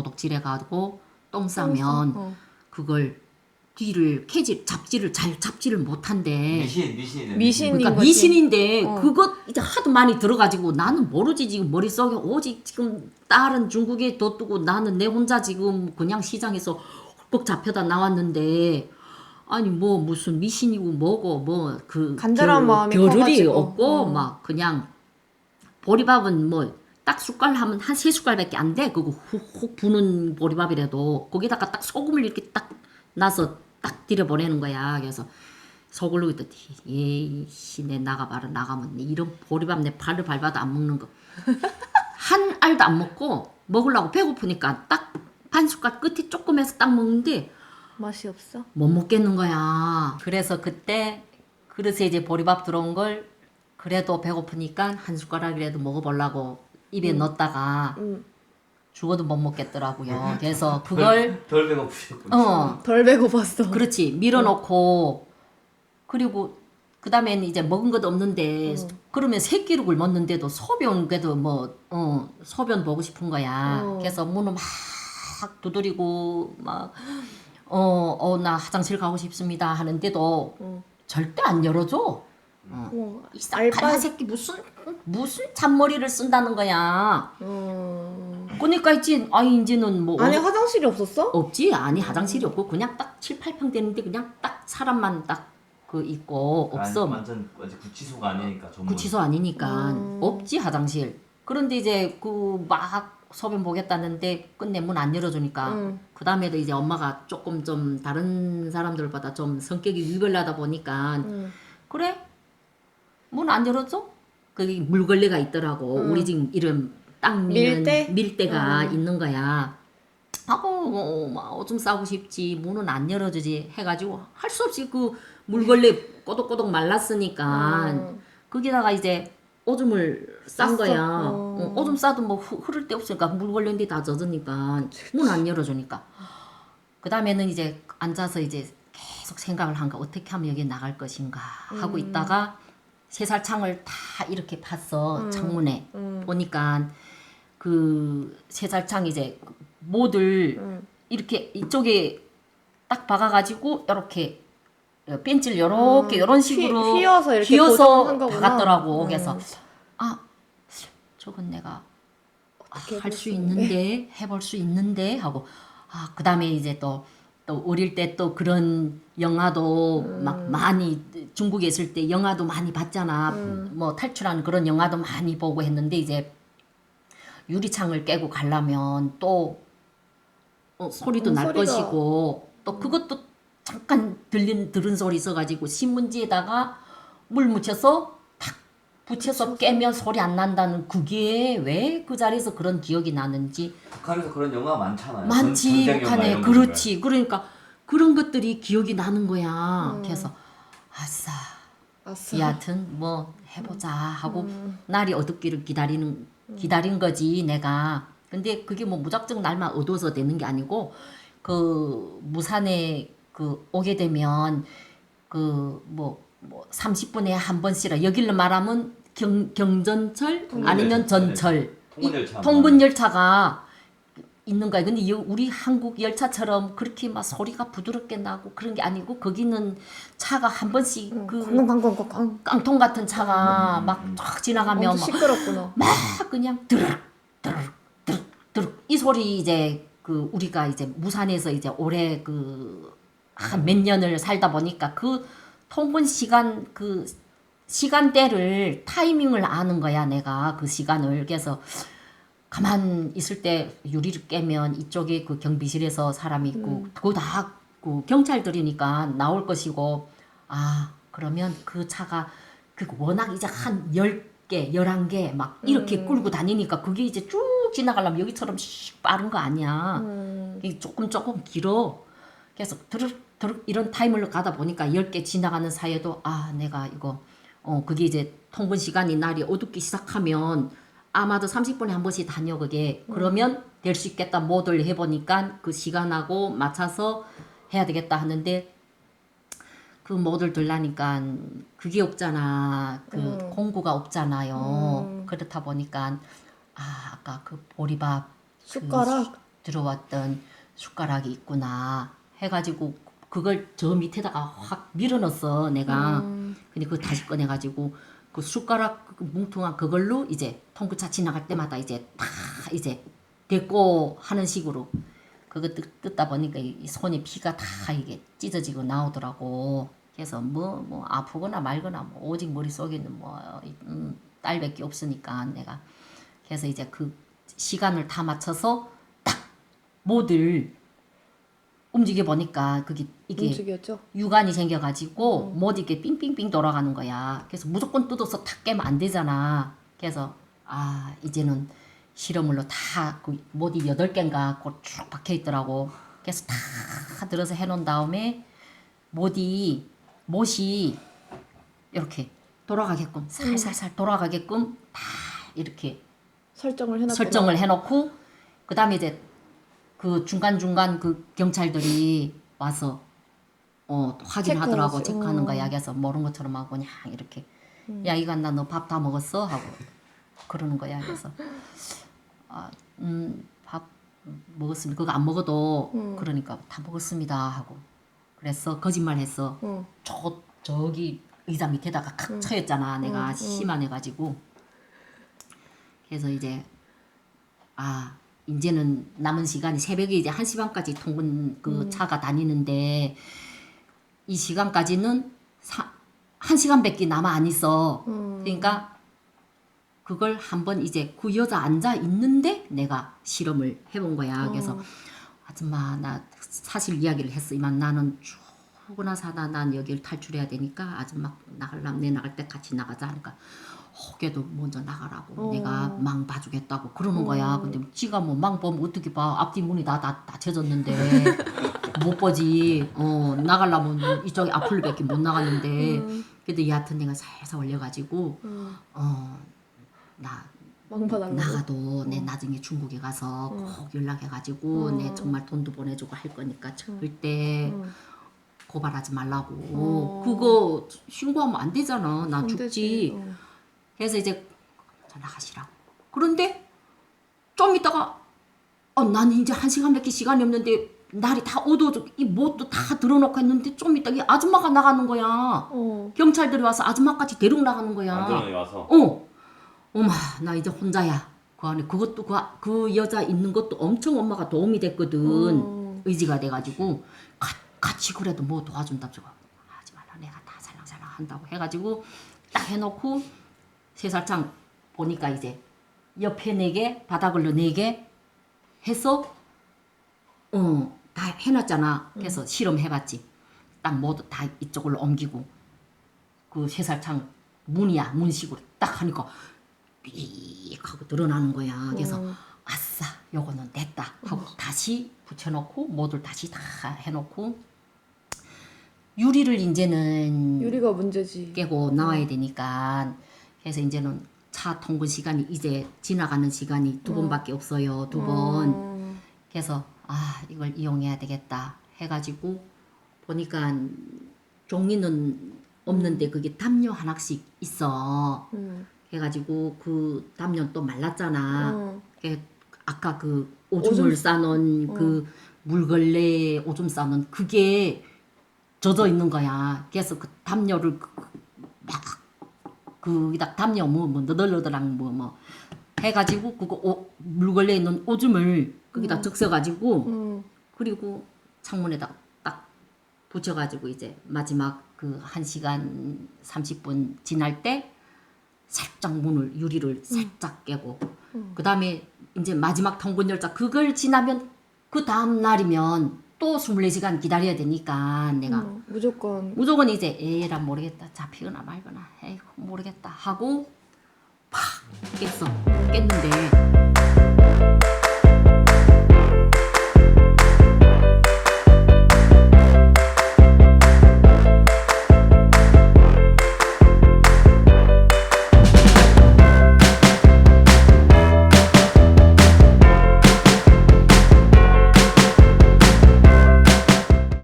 도둑질해 가지고 똥 싸면 어. 그걸 뒤를 캐지 잡지를 잘 잡지를 못한대. 미신 미신이네. 미신. 그러니까 거지. 미신인데 어. 그것 이제 하도 많이 들어가지고 나는 모르지 지금 머릿속에 오직 지금 딸은 중국에 둬두고 나는 내 혼자 지금 그냥 시장에서 hul뻑 잡혀다 나왔는데 아니 뭐 무슨 미신이고 뭐고 뭐 그 간절한 마음이 겨를이 커가지고. 없고 어. 막 그냥 보리밥은 뭐 딱 숟갈 하면 한 세 숟갈밖에 안 돼. 그거 훅훅 부는 보리밥이라도 거기다가 딱 소금을 이렇게 딱 나서 딱 들여 보내는 거야. 그래서 속을 넣었더니 예씨 내 나가봐라 나가면 이런 보리밥 내 발을 밟아도 안 먹는 거. 한 알도 안 먹고 먹으려고 배고프니까 딱반 숟갈 끝이 조금 해서 딱 먹는데 맛이 없어? 못 먹겠는 거야. 그래서 그때 그릇에 이제 보리밥 들어온 걸 그래도 배고프니까 한 숟가락이라도 먹어보려고 입에 넣었다가 응. 죽어도 못 먹겠더라고요. 그래서 그걸 덜, 덜 배고프셨구나. 어덜 배고팠어. 그렇지 밀어놓고 그리고 그 다음에는 이제 먹은 것도 없는데 그러면 새끼를 굶었는데도 소변 그래도 뭐 어, 소변 보고 싶은 거야. 어. 그래서 문을 막 두드리고 막 어 어 나 화장실 가고 싶습니다 하는데도 어. 절대 안 열어줘. 어. 이 쌍칼 새끼 무슨 무슨 잔머리를 쓴다는 거야. 어. 그러니까 있지 아이 이제는 뭐 안에 어디- 화장실이 없었어? 없지 아니 화장실이 없고 그냥 딱 7, 8평 되는데 그냥 딱 사람만 딱 그 있고 없어 아니, 완전 완전 구치소가 아니니까 전문. 구치소 아니니까 음. 없지 화장실 그런데 이제 그 막 소변 보겠다는데 끝내 문 안 열어주니까 응. 그 다음에도 이제 엄마가 조금 좀 다른 사람들보다 좀 성격이 유별나다 보니까 응. 그래 문 안 열어줘 거기 물걸레가 있더라고 음. 우리 지금 이런 땅 미는 밀대? 밀대가 음. 있는 거야 하고 막 오줌 싸고 싶지 문은 안 열어주지 해가지고 할 수 없이 그 물걸레 꼬독꼬독 말랐으니까 음. 거기다가 이제 오줌을 싼? 거야 어. 어, 오줌 싸도 뭐 흐- 흐를 데 없으니까 물걸레인데 다 젖으니까 문 안 열어주니까 그 다음에는 이제 앉아서 이제 계속 생각을 한거 어떻게 하면 여기 나갈 것인가 하고 있다가 세살 창을 다 이렇게 봤어 창문에 음. 보니까 그 세살 창 이제 모들 음. 이렇게 이쪽에 딱 박아가지고 이렇게 벤치를 요렇게 이런 식으로 휘- 휘어서 이렇게 휘어서. 박았더라고 음. 그래서 아 저건 내가 어떻게 할수 해볼 있는데 해볼 수 있는데 하고 아 그 다음에 이제 또 또 어릴 때 또 그런 영화도 음. 막 많이 중국에 있을 때 영화도 많이 봤잖아 음. 뭐 탈출하는 그런 영화도 많이 보고 했는데 이제 유리창을 깨고 가려면 또 어, 소리도 음, 날 소리가- 것이고 또 그것도 잠깐 들린 들은 소리 있어가지고 신문지에다가 물 묻혀서 탁 붙여서 깨면 소리 안 난다는 그게 왜 그 자리에서 그런 기억이 나는지 북한에서 그런 영화 많잖아요. 많지 전- 전쟁 영화 북한에 이런 거 그렇지 그러니까 그런 것들이 기억이 나는 거야 음. 그래서 아싸 아싸. 여하튼 뭐 해보자 하고 음. 날이 어둡기를 기다리는 기다린 거지 내가 근데 그게 뭐 무작정 날만 어두워서 되는 게 아니고 그 무산에 그 오게 되면 그 뭐 뭐 30분에 한 번씩이라 여길로 말하면 경, 경전철 통근열차. 아니면 전철 통근열차. 이 통근 열차가 있는 거야. 근데 여- 우리 한국 열차처럼 그렇게 막 소리가 부드럽게 나고 그런 게 아니고 거기는 차가 한 번씩 그 꽝꽝꽝꽝꽝. 깡통 같은 차가 막 쫙 지나가면 엄청 막, 시끄럽구나. 막 그냥 드르륵 드르륵 드르륵 드르륵 이 소리 이제 그 우리가 이제 무산에서 이제 올해 그한 몇 년을 살다 보니까 그 통근 시간 그 시간대를 타이밍을 아는 거야 내가 그 시간을 그래서 가만 있을 때 유리를 깨면 이쪽에 그 경비실에서 사람이 있고 그거 다 그 경찰들이니까 나올 것이고 아 그러면 그 차가 그 워낙 이제 한 10개, 11개 막 이렇게 끌고 다니니까 그게 이제 쭉 지나가려면 여기처럼 씩 빠른 거 아니야. 음. 조금 조금 길어. 그래서 드르륵 드르륵 이런 타이머로 가다 보니까 10개 지나가는 사이에도 아 내가 이거 어 그게 이제 통근 시간이 날이 어둡기 시작하면 아마도 30분에 한 번씩 다녀 그게 그러면 될 수 있겠다 모델 해보니까 그 시간하고 맞춰서 해야 되겠다 하는데 그 모델 들라니까 그게 없잖아 그 음. 공구가 없잖아요 음. 그렇다 보니까 아 아까 그 보리밥 그 숟가락. 들어왔던 숟가락이 있구나 해가지고 그걸 저 밑에다가 확 밀어넣었어 내가. 음. 근데 그거 다시 꺼내가지고 그 숟가락 그 뭉퉁한 그걸로 이제 통구차 지나갈 때마다 이제 다 이제 데꼬 하는 식으로. 그거 뜯, 뜯다 보니까 이이 손에 피가 다 이게 찢어지고 나오더라고. 그래서 뭐뭐 아프거나 말거나 뭐 오직 머릿속에는 뭐 음, 딸밖에 없으니까 내가. 그래서 이제 그 시간을 다 맞춰서 딱 모들 움직여 보니까 그게 이게 움직였죠? 유관이 생겨가지고 못 이렇게 삥삥삥 돌아가는 거야. 그래서 무조건 뜯어서 탁 깨면 안 되잖아. 그래서 아 이제는 실험물로 다그 못이 여덟 개인가 그쭉 박혀 있더라고. 그래서 다 들어서 해놓은 다음에 못이 못이 이렇게 돌아가게끔 살살살 돌아가게끔 다 이렇게 설정을 해놨구나. 설정을 해놓고 그 다음에 이제 그 중간 중간 그 경찰들이 와서 어 확인하더라고 체크하지. 체크하는 어. 거야. 그래서 모르는 것처럼 하고 그냥 이렇게 야 이간나 너 밥 다 먹었어 하고 그러는 거야. 그래서 아, 아음 밥 먹었습니다. 그거 안 먹어도 음. 그러니까 다 먹었습니다 하고 그래서 거짓말 했어. 어. 저 저기 의자 밑에다가 칵 쳐였잖아. 내가 응, 응. 심한 해가지고. 그래서 이제 아 이제는 남은 시간이 새벽에 이제 한 시간까지 통근 그 차가 다니는데 이 시간까지는 사, 한 시간밖에 남아 안 있어. 음. 그러니까 그걸 한번 이제 그 여자 앉아 있는데 내가 실험을 해본 거야. 그래서 어. 아줌마 나 사실 이야기를 했어. 이만 나는 죽으나 사나 난 여기를 탈출해야 되니까 아줌마 나갈라면 내 나갈 때 같이 나가자 하니까 혹에도 먼저 나가라고 어. 내가 망 봐주겠다고 그러는 거야. 근데 지가 뭐 망 보면 어떻게 봐? 앞뒤 문이 다다 닫혀졌는데 못 보지. 어 나가려면 이쪽에 앞을 밖에 못 나갔는데 음. 그래도 여하튼 내가 살살 올려가지고 음. 어나. 나가도 내 나중에 중국에 가서 꼭 연락해가지고 음. 내 정말 돈도 보내주고 할 거니까 절대 음. 고발하지 말라고 어. 그거 신고하면 안 되잖아 나안 죽지 되지. 어. 그래서 이제 저 나가시라고 그런데 좀 있다가 어, 나는 이제 한 시간밖에 시간이 없는데 날이 다 어두워져 이 못도 다 들어놓고 했는데 좀 있다 이 아줌마가 나가는 거야 어. 경찰들이 와서 아줌마까지 데리고 나가는 거야 안전하게 와서 어, 어마 나 이제 혼자야. 그 안에 그것도 그, 아- 그 여자 있는 것도 엄청 엄마가 도움이 됐거든. 어. 의지가 돼가지고 가, 같이 그래도 뭐 도와준다 저거 하지 말라 내가 다 살랑살랑 한다고 해가지고 딱 해놓고 세살창 보니까 이제 옆에 네 개 바닥을로 네 개 해서 어 다 해놨잖아. 그래서 실험해봤지. 딱 모두 다 이쪽으로 옮기고 그 세살창 문이야 문식으로 딱 하니까 삐 하고 드러나는 거야. 그래서 어. 아싸 요거는 됐다 하고 다시 붙여놓고 모듈 다시 다 해놓고 유리를 이제는 유리가 문제지. 깨고 나와야 되니까 그래서 이제는 차 통근 시간이 이제 지나가는 시간이 두 번밖에 없어요 두 번. 어. 그래서 아 이걸 이용해야 되겠다 해가지고 보니까 종이는 없는데 그게 담요 하나씩 있어 음. 해가지고 그 담요 또 말랐잖아 어. 그 아까 그 오줌을 오줌- 싸놓은 그 물걸레 오줌 싸놓은 그게 젖어 있는 거야 그래서 그 담요를 그- 막 그기다 담요 뭐뭐 너덜너덜한 뭐 뭐. 해가지고 그거 오, 물걸레에 있는 오줌을 거기다 적셔가지고 음. 그리고 창문에다 딱 붙여가지고 이제 마지막 그 1시간 30분 지날 때 살짝 문을 유리를 살짝 깨고. 그 다음에 이제 마지막 통근 열차 그걸 지나면 그 다음 날이면 또 24시간 기다려야 되니까 내가. 음. 무조건. 무조건 이제 에라 모르겠다. 잡히거나 말거나. 에이 모르겠다. 하고 팍 깼어. 깼는데